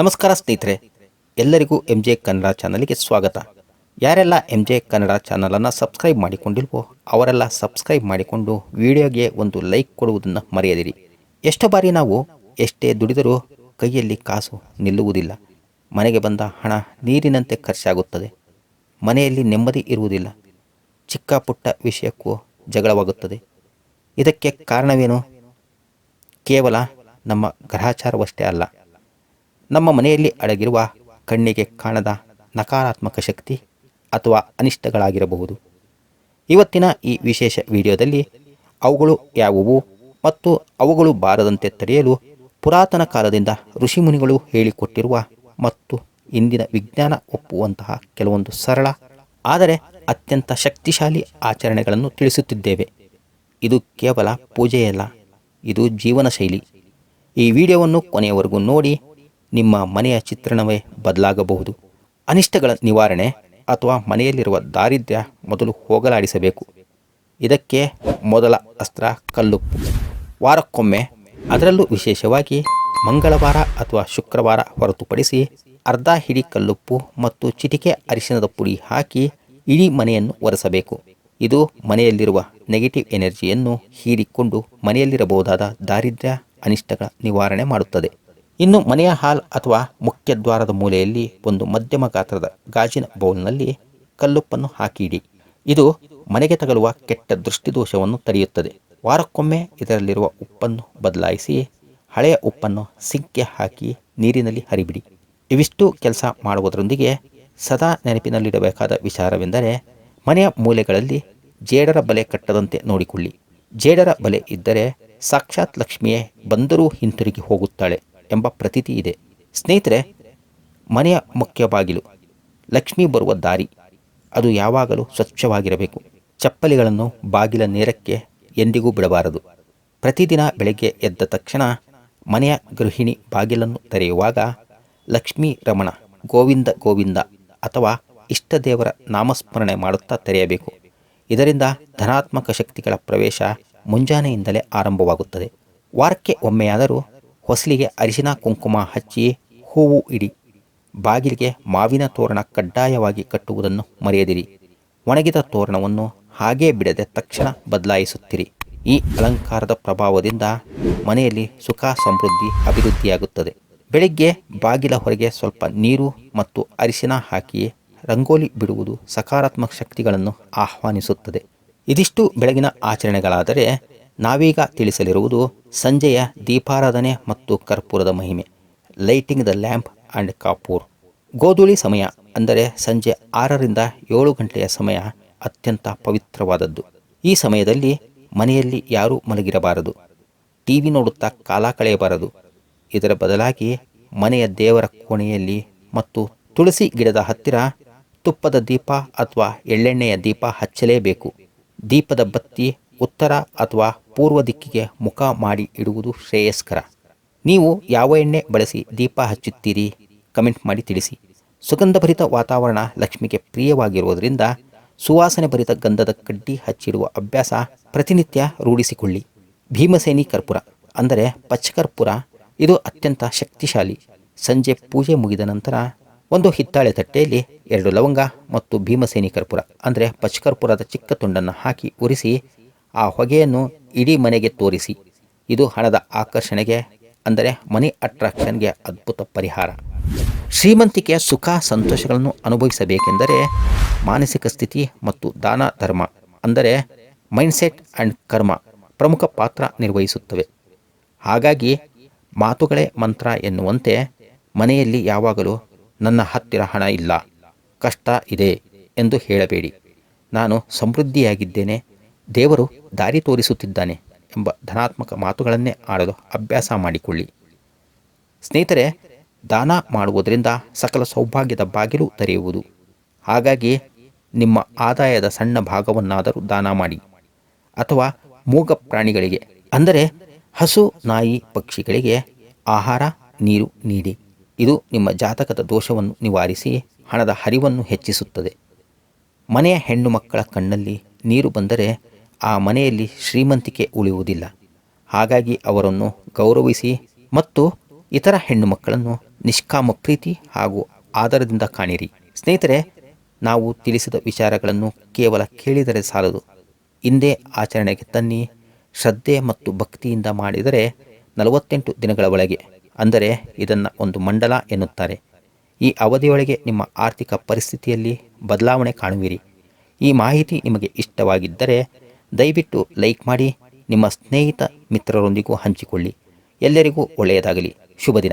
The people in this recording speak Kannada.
ನಮಸ್ಕಾರ ಸ್ನೇಹಿತರೆ, ಎಲ್ಲರಿಗೂ ಎಂ ಜೆ ಕನ್ನಡ ಚಾನಲ್ಗೆ ಸ್ವಾಗತ. ಯಾರೆಲ್ಲ ಎಂ ಜೆ ಕನ್ನಡ ಚಾನಲನ್ನು ಸಬ್ಸ್ಕ್ರೈಬ್ ಮಾಡಿಕೊಂಡಿಲ್ವೋ, ಅವರೆಲ್ಲ ಸಬ್ಸ್ಕ್ರೈಬ್ ಮಾಡಿಕೊಂಡು ವಿಡಿಯೋಗೆ ಒಂದು ಲೈಕ್ ಕೊಡುವುದನ್ನು ಮರೆಯದಿರಿ. ಎಷ್ಟು ಬಾರಿ ನಾವು ಎಷ್ಟೇ ದುಡಿದರೂ ಕೈಯಲ್ಲಿ ಕಾಸು ನಿಲ್ಲುವುದಿಲ್ಲ. ಮನೆಗೆ ಬಂದ ಹಣ ನೀರಿನಂತೆ ಖರ್ಚಾಗುತ್ತದೆ. ಮನೆಯಲ್ಲಿ ನೆಮ್ಮದಿ ಇರುವುದಿಲ್ಲ. ಚಿಕ್ಕ ಪುಟ್ಟ ವಿಷಯಕ್ಕೂ ಜಗಳವಾಗುತ್ತದೆ. ಇದಕ್ಕೆ ಕಾರಣವೇನು? ಕೇವಲ ನಮ್ಮ ಗ್ರಹಚಾರವಷ್ಟೇ ಅಲ್ಲ. ನಮ್ಮ ಮನೆಯಲ್ಲಿ ಅಡಗಿರುವ ಕಣ್ಣಿಗೆ ಕಾಣದ ನಕಾರಾತ್ಮಕ ಶಕ್ತಿ ಅಥವಾ ಅನಿಷ್ಟಗಳಾಗಿರಬಹುದು. ಇವತ್ತಿನ ಈ ವಿಶೇಷ ವಿಡಿಯೋದಲ್ಲಿ ಅವುಗಳು ಯಾವುವು ಮತ್ತು ಅವುಗಳು ಬಾರದಂತೆ ತಡೆಯಲು ಪುರಾತನ ಕಾಲದಿಂದ ಋಷಿಮುನಿಗಳು ಹೇಳಿಕೊಟ್ಟಿರುವ ಮತ್ತು ಇಂದಿನ ವಿಜ್ಞಾನ ಒಪ್ಪುವಂತಹ ಕೆಲವೊಂದು ಸರಳ, ಆದರೆ ಅತ್ಯಂತ ಶಕ್ತಿಶಾಲಿ ಆಚರಣೆಗಳನ್ನು ತಿಳಿಸುತ್ತಿದ್ದೇವೆ. ಇದು ಕೇವಲ ಪೂಜೆಯಲ್ಲ, ಇದು ಜೀವನ ಶೈಲಿ ಈ ವಿಡಿಯೋವನ್ನು ಕೊನೆಯವರೆಗೂ ನೋಡಿ ನಿಮ್ಮ ಮನೆಯ ಚಿತ್ರಣವೇ ಬದಲಾಗಬಹುದು. ಅನಿಷ್ಟಗಳ ನಿವಾರಣೆ ಅಥವಾ ಮನೆಯಲ್ಲಿರುವ ದಾರಿದ್ರ್ಯ ಮೊದಲು ಹೋಗಲಾಡಿಸಬೇಕು. ಇದಕ್ಕೆ ಮೊದಲ ಅಸ್ತ್ರ ಕಲ್ಲುಪ್ಪು ವಾರಕ್ಕೊಮ್ಮೆ ಅದರಲ್ಲೂ ವಿಶೇಷವಾಗಿ ಮಂಗಳವಾರ ಅಥವಾ ಶುಕ್ರವಾರ ಹೊರತುಪಡಿಸಿ ಅರ್ಧ ಹಿಡಿ ಕಲ್ಲುಪ್ಪು ಮತ್ತು ಚಿಟಿಕೆ ಅರಿಶಿನದ ಪುಡಿ ಹಾಕಿ ಇಡೀ ಮನೆಯನ್ನು ಒರೆಸಬೇಕು. ಇದು ಮನೆಯಲ್ಲಿರುವ ನೆಗೆಟಿವ್ ಎನರ್ಜಿಯನ್ನು ಹೀರಿಕೊಂಡು ಮನೆಯಲ್ಲಿರಬಹುದಾದ ದಾರಿದ್ರ್ಯ, ಅನಿಷ್ಟಗಳ ನಿವಾರಣೆ ಮಾಡುತ್ತದೆ. ಇನ್ನು ಮನೆಯ ಹಾಲ್ ಅಥವಾ ಮುಖ್ಯ ದ್ವಾರದ ಮೂಲೆಯಲ್ಲಿ ಒಂದು ಮಧ್ಯಮ ಗಾತ್ರದ ಗಾಜಿನ ಬೌಲ್ನಲ್ಲಿ ಕಲ್ಲುಪ್ಪನ್ನು ಹಾಕಿಡಿ. ಇದು ಮನೆಗೆ ತಗಲುವ ಕೆಟ್ಟ ದೃಷ್ಟಿದೋಷವನ್ನು ತಡೆಯುತ್ತದೆ. ವಾರಕ್ಕೊಮ್ಮೆ ಇದರಲ್ಲಿರುವ ಉಪ್ಪನ್ನು ಬದಲಾಯಿಸಿ ಹಳೆಯ ಉಪ್ಪನ್ನು ಸಿಂಕ್ಗೆ ಹಾಕಿ ನೀರಿನಲ್ಲಿ ಹರಿಬಿಡಿ. ಇವಿಷ್ಟು ಕೆಲಸ ಮಾಡುವುದರೊಂದಿಗೆ ಸದಾ ನೆನಪಿನಲ್ಲಿಡಬೇಕಾದ ವಿಚಾರವೆಂದರೆ ಮನೆಯ ಮೂಲೆಗಳಲ್ಲಿ ಜೇಡರ ಬಲೆ ಕಟ್ಟದಂತೆ ನೋಡಿಕೊಳ್ಳಿ. ಜೇಡರ ಬಲೆ ಇದ್ದರೆ ಸಾಕ್ಷಾತ್ ಲಕ್ಷ್ಮಿಯೇ ಬಂದರೂ ಹಿಂತಿರುಗಿ ಹೋಗುತ್ತಾಳೆ. ಎಂಬ ಪ್ರತೀತಿ ಇದೆ. ಸ್ನೇಹಿತರೆ, ಮನೆಯ ಮುಖ್ಯ ಬಾಗಿಲು, ಲಕ್ಷ್ಮಿ ಬರುವ ದಾರಿ, ಅದು ಯಾವಾಗಲೂ ಸ್ವಚ್ಛವಾಗಿರಬೇಕು. ಚಪ್ಪಲಿಗಳನ್ನು ಬಾಗಿಲ ನೇರಕ್ಕೆ ಎಂದಿಗೂ ಬಿಡಬಾರದು. ಪ್ರತಿದಿನ ಬೆಳಗ್ಗೆ ಎದ್ದ ತಕ್ಷಣ ಮನೆಯ ಗೃಹಿಣಿ ಬಾಗಿಲನ್ನು ತೆರೆಯುವಾಗ ಲಕ್ಷ್ಮೀ ರಮಣ, ಗೋವಿಂದ ಗೋವಿಂದ ಅಥವಾ ಇಷ್ಟ ದೇವರ ನಾಮಸ್ಮರಣೆ ಮಾಡುತ್ತಾ ತೆರೆಯಬೇಕು. ಇದರಿಂದ ಧನಾತ್ಮಕ ಶಕ್ತಿಗಳ ಪ್ರವೇಶ ಮುಂಜಾನೆಯಿಂದಲೇ ಆರಂಭವಾಗುತ್ತದೆ. ವಾರಕ್ಕೆ ಒಮ್ಮೆಯಾದರೂ ಹೊಸಲಿಗೆ ಅರಿಶಿನ ಕುಂಕುಮ ಹಚ್ಚಿ ಹೂವು ಇಡಿ. ಬಾಗಿಲಿಗೆ ಮಾವಿನ ತೋರಣ ಕಡ್ಡಾಯವಾಗಿ ಕಟ್ಟುವುದನ್ನು ಮರೆಯದಿರಿ. ಒಣಗಿದ ತೋರಣವನ್ನು ಹಾಗೇ ಬಿಡದೆ ತಕ್ಷಣ ಬದಲಾಯಿಸುತ್ತಿರಿ. ಈ ಅಲಂಕಾರದ ಪ್ರಭಾವದಿಂದ ಮನೆಯಲ್ಲಿ ಸುಖ, ಸಮೃದ್ಧಿ, ಅಭಿವೃದ್ಧಿಯಾಗುತ್ತದೆ. ಬೆಳಿಗ್ಗೆ ಬಾಗಿಲ ಹೊರಗೆ ಸ್ವಲ್ಪ ನೀರು ಮತ್ತು ಅರಿಶಿನ ಹಾಕಿ ರಂಗೋಲಿ ಬಿಡುವುದು ಸಕಾರಾತ್ಮಕ ಶಕ್ತಿಗಳನ್ನು ಆಹ್ವಾನಿಸುತ್ತದೆ. ಇದಿಷ್ಟು ಬೆಳಗಿನ ಆಚರಣೆಗಳಾದರೆ ನಾವೀಗ ತಿಳಿಸಲಿರುವುದು ಸಂಜೆಯ ದೀಪಾರಾಧನೆ ಮತ್ತು ಕರ್ಪೂರದ ಮಹಿಮೆ, lighting the lamp and kapoor. ಗೋಧೂಳಿ ಸಮಯ ಅಂದರೆ ಸಂಜೆ ಆರರಿಂದ ಏಳು ಗಂಟೆಯ ಸಮಯ ಅತ್ಯಂತ ಪವಿತ್ರವಾದದ್ದು. ಈ ಸಮಯದಲ್ಲಿ ಮನೆಯಲ್ಲಿ ಯಾರೂ ಮಲಗಿರಬಾರದು. ಟಿ ವಿ ನೋಡುತ್ತಾ ಕಾಲ ಕಳೆಯಬಾರದು. ಇದರ ಬದಲಾಗಿ ಮನೆಯ ದೇವರ ಕೋಣೆಯಲ್ಲಿ ಮತ್ತು ತುಳಸಿ ಗಿಡದ ಹತ್ತಿರ ತುಪ್ಪದ ದೀಪ ಅಥವಾ ಎಳ್ಳೆಣ್ಣೆಯ ದೀಪ ಹಚ್ಚಲೇಬೇಕು. ದೀಪದ ಬತ್ತಿ ಉತ್ತರ ಅಥವಾ ಪೂರ್ವ ದಿಕ್ಕಿಗೆ ಮುಖ ಮಾಡಿ ಇಡುವುದು ಶ್ರೇಯಸ್ಕರ. ನೀವು ಯಾವ ಎಣ್ಣೆ ಬಳಸಿ ದೀಪ ಹಚ್ಚುತ್ತೀರಿ? ಕಮೆಂಟ್ ಮಾಡಿ ತಿಳಿಸಿ. ಸುಗಂಧಭರಿತ ವಾತಾವರಣ ಲಕ್ಷ್ಮಿಗೆ ಪ್ರಿಯವಾಗಿರುವುದರಿಂದ ಸುವಾಸನೆ ಭರಿತ ಗಂಧದ ಕಡ್ಡಿ ಹಚ್ಚಿಡುವ ಅಭ್ಯಾಸ ಪ್ರತಿನಿತ್ಯ ರೂಢಿಸಿಕೊಳ್ಳಿ. ಭೀಮಸೇನಿ ಕರ್ಪೂರ ಅಂದರೆ ಪಚ್ಚಕರ್ಪೂರ ಇದು ಅತ್ಯಂತ ಶಕ್ತಿಶಾಲಿ. ಸಂಜೆ ಪೂಜೆ ಮುಗಿದ ನಂತರ ಒಂದು ಹಿತ್ತಾಳೆ ತಟ್ಟೆಯಲ್ಲಿ ಎರಡು ಲವಂಗ ಮತ್ತು ಭೀಮಸೇನಿ ಕರ್ಪೂರ ಅಂದರೆ ಪಚ್ಚಕರ್ಪೂರದ ಚಿಕ್ಕ ತುಂಡನ್ನು ಹಾಕಿ ಉರಿಸಿ ಆ ಹೊಗೆಯನ್ನು ಇಡೀ ಮನೆಗೆ ತೋರಿಸಿ. ಇದು ಹಣದ ಆಕರ್ಷಣೆಗೆ, ಅಂದರೆ ಮನಿ ಅಟ್ರಾಕ್ಷನ್ಗೆ ಅದ್ಭುತ ಪರಿಹಾರ. ಶ್ರೀಮಂತಿಕೆಯ ಸುಖ ಸಂತೋಷಗಳನ್ನು ಅನುಭವಿಸಬೇಕೆಂದರೆ ಮಾನಸಿಕ ಸ್ಥಿತಿ ಮತ್ತು ದಾನ ಧರ್ಮ, ಅಂದರೆ ಮೈಂಡ್ಸೆಟ್ ಆ್ಯಂಡ್ ಕರ್ಮ ಪ್ರಮುಖ ಪಾತ್ರ ನಿರ್ವಹಿಸುತ್ತವೆ. ಹಾಗಾಗಿ ಮಾತುಗಳೇ ಮಂತ್ರ ಎನ್ನುವಂತೆ ಮನೆಯಲ್ಲಿ ಯಾವಾಗಲೂ ನನ್ನ ಹತ್ತಿರ ಹಣ ಇಲ್ಲ, ಕಷ್ಟ ಇದೆ ಎಂದು ಹೇಳಬೇಡಿ. ನಾನು ಸಮೃದ್ಧಿಯಾಗಿದ್ದೇನೆ ದೇವರು ದಾರಿ ತೋರಿಸುತ್ತಿದ್ದಾನೆ ಎಂಬ ಧನಾತ್ಮಕ ಮಾತುಗಳನ್ನೇ ಆಡಲು ಅಭ್ಯಾಸ ಮಾಡಿಕೊಳ್ಳಿ. ಸ್ನೇಹಿತರೆ, ದಾನ ಮಾಡುವುದರಿಂದ ಸಕಲ ಸೌಭಾಗ್ಯದ ಬಾಗಿಲು ತೆರೆಯುವುದು. ಹಾಗಾಗಿ ನಿಮ್ಮ ಆದಾಯದ ಸಣ್ಣ ಭಾಗವನ್ನಾದರೂ ದಾನ ಮಾಡಿ ಅಥವಾ ಮೂಗ ಪ್ರಾಣಿಗಳಿಗೆ, ಅಂದರೆ ಹಸು, ನಾಯಿ, ಪಕ್ಷಿಗಳಿಗೆ ಆಹಾರ, ನೀರು ನೀಡಿ. ಇದು ನಿಮ್ಮ ಜಾತಕದ ದೋಷವನ್ನು ನಿವಾರಿಸಿ ಹಣದ ಹರಿವನ್ನು ಹೆಚ್ಚಿಸುತ್ತದೆ. ಮನೆಯ ಹೆಣ್ಣು ಮಕ್ಕಳ ಕಣ್ಣಲ್ಲಿ ನೀರು ಬಂದರೆ ಆ ಮನೆಯಲ್ಲಿ ಶ್ರೀಮಂತಿಕೆ ಉಳಿಯುವುದಿಲ್ಲ. ಹಾಗಾಗಿ ಅವರನ್ನು ಗೌರವಿಸಿ ಮತ್ತು ಇತರ ಹೆಣ್ಣು ಮಕ್ಕಳನ್ನು ನಿಷ್ಕಾಮ ಪ್ರೀತಿ ಹಾಗೂ ಆಧಾರದಿಂದ ಕಾಣಿರಿ. ಸ್ನೇಹಿತರೆ, ನಾವು ತಿಳಿಸಿದ ವಿಚಾರಗಳನ್ನು ಕೇವಲ ಕೇಳಿದರೆ ಸಾಲದು. ಹಿಂದೆ ಆಚರಣೆಗೆ ತನ್ನಿ, ಶ್ರದ್ಧೆ ಮತ್ತು ಭಕ್ತಿಯಿಂದ ಮಾಡಿದರೆ ನಲವತ್ತೆಂಟು ದಿನಗಳ ಒಳಗೆ, ಅಂದರೆ ಇದನ್ನು ಒಂದು ಮಂಡಲ ಎನ್ನುತ್ತಾರೆ. ಈ ಅವಧಿಯೊಳಗೆ ನಿಮ್ಮ ಆರ್ಥಿಕ ಪರಿಸ್ಥಿತಿಯಲ್ಲಿ ಬದಲಾವಣೆ ಕಾಣುವಿರಿ. ಈ ಮಾಹಿತಿ ನಿಮಗೆ ಇಷ್ಟವಾಗಿದ್ದರೆ ದಯವಿಟ್ಟು ಲೈಕ್ ಮಾಡಿ ನಿಮ್ಮ ಸ್ನೇಹಿತ ಮಿತ್ರರೊಂದಿಗೂ ಹಂಚಿಕೊಳ್ಳಿ. ಎಲ್ಲರಿಗೂ ಒಳ್ಳೆಯದಾಗಲಿ. ಶುಭ ದಿನ.